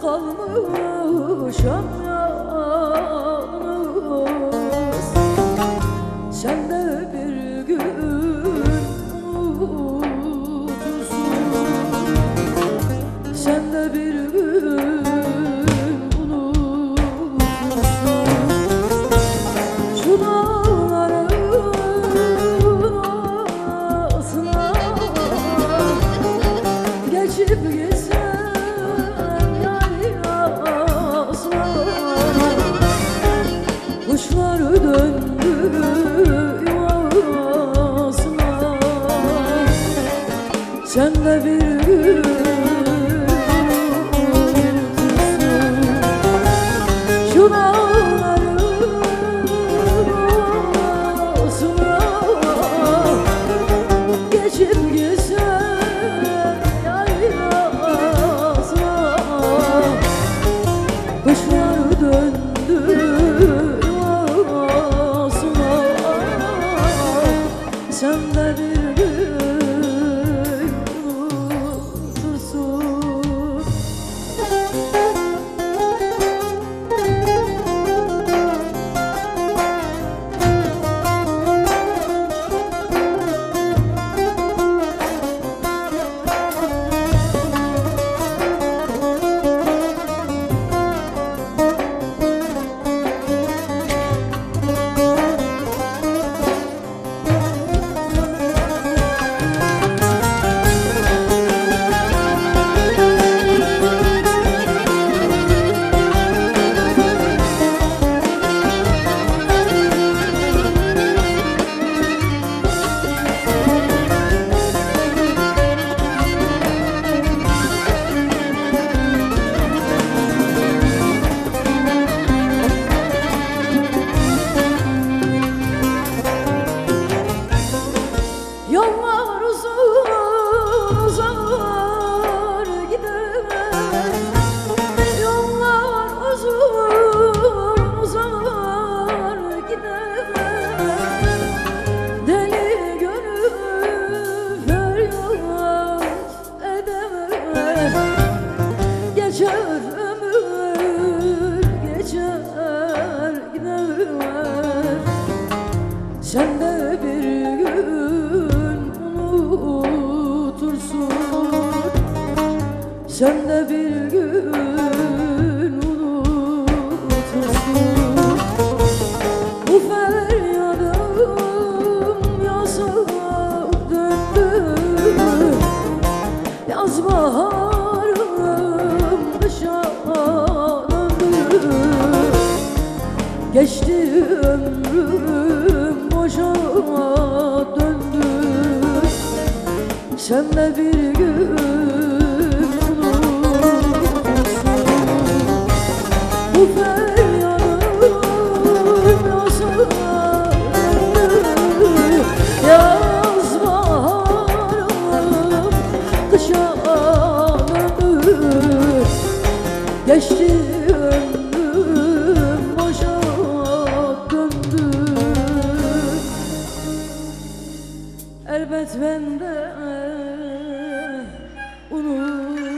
Kalmışam yalnız. Sen de bir gün unutursun. Sen de bir gün unutursun. Şu dağların arasına Geçip Sen de bir unutursun Şu Geçip gitsem yaylasına Kuşlar Sen de bir gün unutursun. Bu feryadım yasa döndü. Yaz baharım kışa döndü Geçti ömrüm boşa döndü. Sen de bir gün Geçti ömrüm boşa döndü. Elbet ben de unuttum